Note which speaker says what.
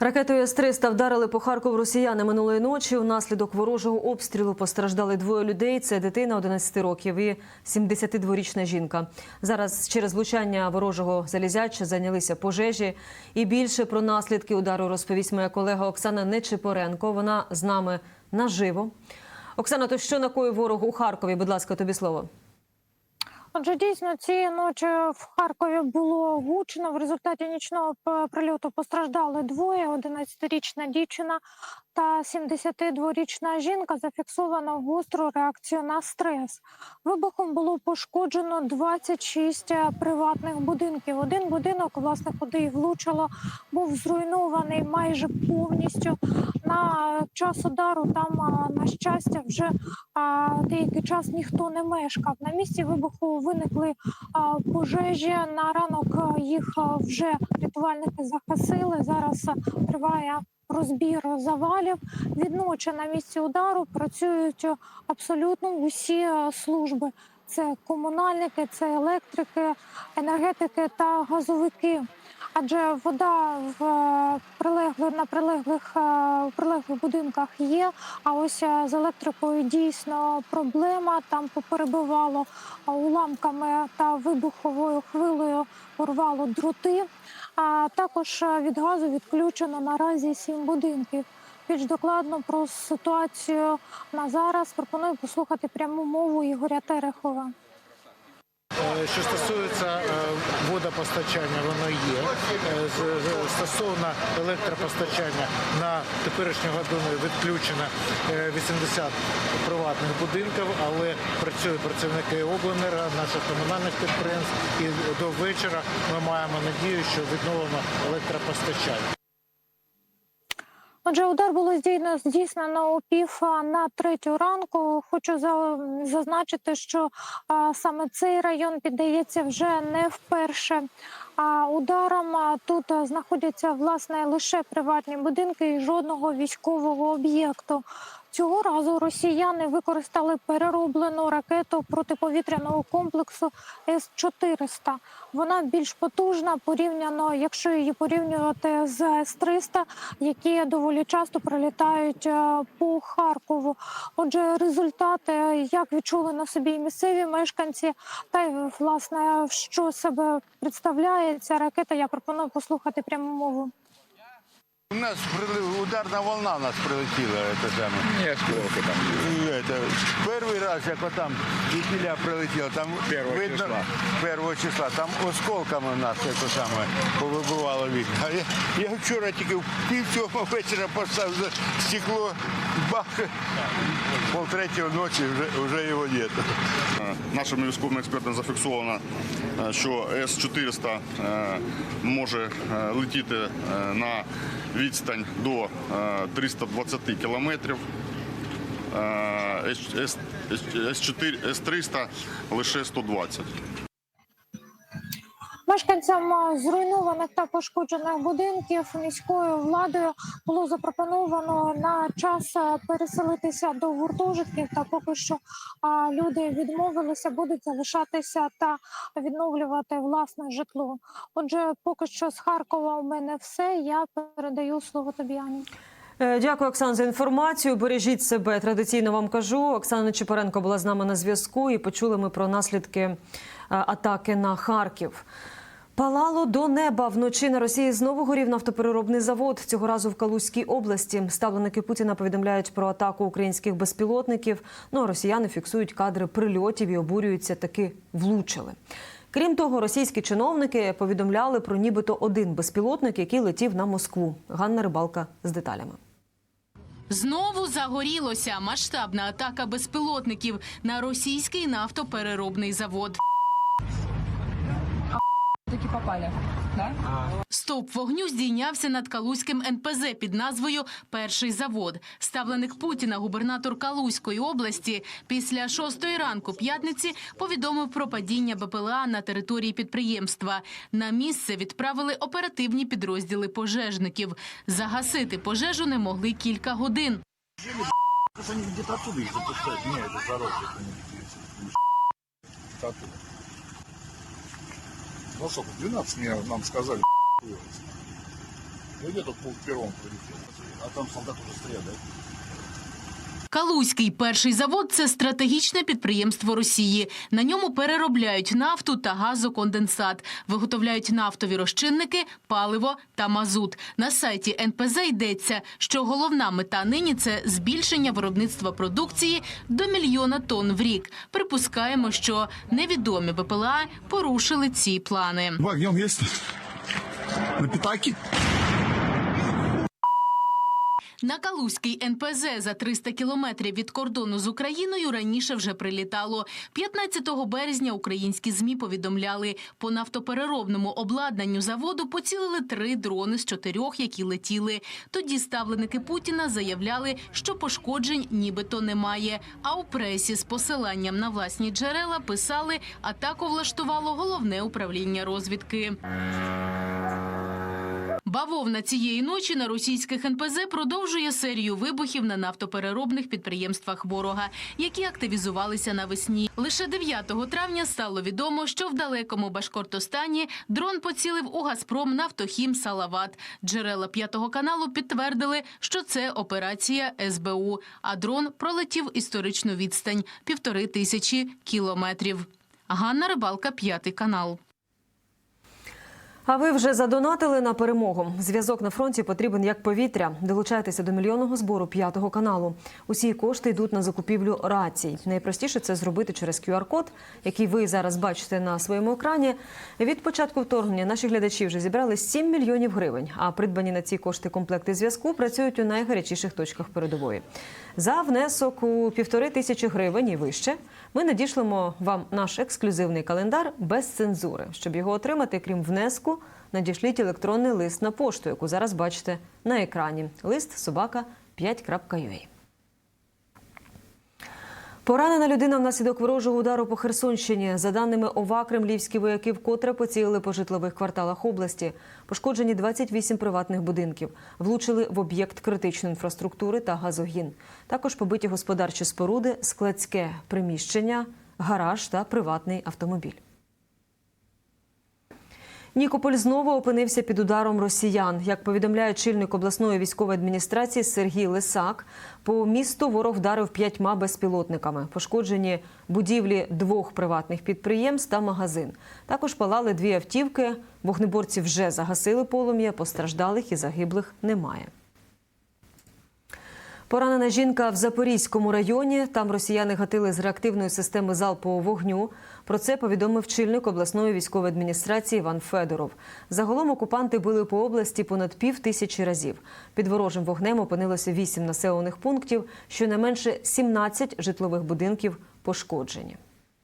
Speaker 1: Ракетою С-300 вдарили по Харкову росіяни минулої ночі. Внаслідок ворожого обстрілу постраждали двоє людей. Це дитина 11 років і 72-річна жінка. Зараз через влучання ворожого залізяча зайнялися пожежі. І більше про наслідки удару розповість моя колега Оксана Нечипоренко. Вона з нами наживо. Оксана, то що накоїв ворог у Харкові? Будь ласка, тобі слово.
Speaker 2: Отже, дійсно цієї ночі в Харкові було гучно. В результаті нічного прильоту постраждали двоє: 11-річна дівчина та 72-річна жінка. Зафіксовано гостру реакцію на стрес. Вибухом було пошкоджено 26 приватних будинків. Один будинок, власне, куди й влучило, був зруйнований майже повністю. На час удару там, на щастя, вже деякий час ніхто не мешкав. На місці вибуху виникли пожежі. На ранок їх вже рятувальники захасили. Зараз триває розбір завалів. Відночі на місці удару працюють абсолютно усі служби. Це комунальники, це електрики, енергетики та газовики. Адже вода в е, прилеглих на прилеглих е, в прилеглих будинках є. А ось е, з електрикою дійсно проблема. Там поперебивало е, уламками та вибуховою хвилею порвало дроти. А також від газу відключено наразі сім будинків. Більш докладно про ситуацію на зараз пропоную послухати пряму мову Ігоря Терехова.
Speaker 3: Е, Що стосується е, водопостачання, воно є. Е, Стосовно електропостачання на теперішню годину відключено е, 80 приватних будинків, але працюють працівники обленерго, наших комунальних підприємств. І до вечора ми маємо надію, що відновимо електропостачання.
Speaker 2: Отже, удар було здійснено, о пів на третю ранку. Хочу зазначити, що саме цей район піддається вже не вперше. А ударом тут знаходяться власне лише приватні будинки і жодного військового об'єкту. Цього разу росіяни використали перероблену ракету протиповітряного комплексу С-400. Вона більш потужна порівняно, якщо її порівнювати з С-300, які доволі часто прилітають е, по Харкову. Отже, результати, як відчули на собі місцеві мешканці, та й власне що себе представляє ця ракета, я пропоную послухати пряму мову.
Speaker 4: У нас ударна волна нас прилетіла. Это саме.
Speaker 5: Ні, сколько там.
Speaker 4: І Это, перший раз, як отам вітіля прилетіло, там
Speaker 5: Першого
Speaker 4: видно,
Speaker 5: числа.
Speaker 4: першого числа, там осколками в нас це саме повибивало вікна. Я, я вчора тільки в пів цього вечора поставив за стекло, бах, пол третього ночі вже, вже його нет.
Speaker 6: Нашими військовими експертами зафіксовано, е, що С-400 е, може е, летіти е, на відстань до е, 320 кілометрів. Е, С- С- С-4 С-300 лише 120.
Speaker 2: Мешканцям зруйнованих та пошкоджених будинків міською владою було запропоновано на час переселитися до гуртожитків. Та поки що люди відмовилися, будуть залишатися та відновлювати власне житло. Отже, поки що з Харкова у мене все. Я передаю слово тобі, Ані.
Speaker 1: Е, Дякую, Оксан, за інформацію. Бережіть себе. Традиційно вам кажу. Оксана Чепаренко була з нами на зв'язку, і почули ми про наслідки е, атаки на Харків. Палало до неба вночі на Росії знову горів нафтопереробний завод. Цього разу в Калузькій області. Ставленики Путіна повідомляють про атаку українських безпілотників. Ну а росіяни фіксують кадри прильотів і обурюються, таки влучили. Крім того, російські чиновники повідомляли про нібито один безпілотник, який летів на Москву. Ганна Рибалка з деталями.
Speaker 7: Знову загорілося масштабна атака безпілотників на російський нафтопереробний завод.
Speaker 8: Таки попали, да?
Speaker 7: Стовп вогню здійнявся над Калузьким НПЗ під назвою Перший завод. Ставленик Путіна, губернатор Калузької області, після шостої ранку п'ятниці повідомив про падіння БПЛА на території підприємства. На місце відправили оперативні підрозділи пожежників. Загасити пожежу не могли кілька годин.
Speaker 5: Ну что, 12 мне нам сказали. Ну где-то пол первом прилетел. А там солдаты уже стоят, да?
Speaker 7: Калузький перший завод це стратегічне підприємство Росії. На ньому переробляють нафту та газоконденсат, виготовляють нафтові розчинники, паливо та мазут. На сайті НПЗ йдеться, що головна мета нині це збільшення виробництва продукції до мільйона тонн в рік. Припускаємо, що невідомі ВПЛА порушили ці плани.
Speaker 5: Два огнем есть? На пятаке?
Speaker 7: На Калузький НПЗ за 300 кілометрів від кордону з Україною раніше вже прилітало. 15 березня українські ЗМІ повідомляли, по нафтопереробному обладнанню заводу поцілили три дрони з чотирьох, які летіли. Тоді ставленики Путіна заявляли, що пошкоджень нібито немає. А у пресі з посиланням на власні джерела писали, атаку влаштувало головне управління розвідки. Бавовна цієї ночі на російських НПЗ продовжує серію вибухів на нафтопереробних підприємствах ворога, які активізувалися навесні. Лише 9 травня стало відомо, що в далекому Башкортостані дрон поцілив у Газпром Нафтохім Салават. Джерела п'ятого каналу підтвердили, що це операція СБУ, а дрон пролетів історичну відстань півтори тисячі кілометрів. Ганна Рибалка, п'ятий канал.
Speaker 1: А ви вже задонатили на перемогу. Зв'язок на фронті потрібен як повітря. Долучайтеся до мільйонного збору п'ятого каналу. Усі кошти йдуть на закупівлю рацій. Найпростіше це зробити через QR-код, який ви зараз бачите на своєму екрані. Від початку вторгнення наші глядачі вже зібрали 7 мільйонів гривень. А придбані на ці кошти комплекти зв'язку працюють у найгарячіших точках передової. За внесок у півтори тисячі гривень і вище ми надішлемо вам наш ексклюзивний календар без цензури. Щоб його отримати, крім внеску, надішліть електронний лист на пошту, яку зараз бачите на екрані. Лист собака 5.ua. Поранена людина внаслідок ворожого удару по Херсонщині. За даними ОВА, кремлівські вояки вкотре поцілили по житлових кварталах області. Пошкоджені 28 приватних будинків. Влучили в об'єкт критичної інфраструктури та газогін. Також побиті господарчі споруди, складське приміщення, гараж та приватний автомобіль. Нікополь знову опинився під ударом росіян. Як повідомляє чільник обласної військової адміністрації Сергій Лисак, по місту ворог вдарив п'ятьма безпілотниками. Пошкоджені будівлі двох приватних підприємств та магазин. Також палали дві автівки. Вогнеборці вже загасили полум'я, постраждалих і загиблих немає. Поранена жінка в Запорізькому районі. Там росіяни гатили з реактивної системи залпового вогню. Про це повідомив чільник обласної військової адміністрації Іван Федоров. Загалом окупанти били по області понад пів тисячі разів. Під ворожим вогнем опинилося вісім населених пунктів. Щонайменше 17 житлових будинків пошкоджені.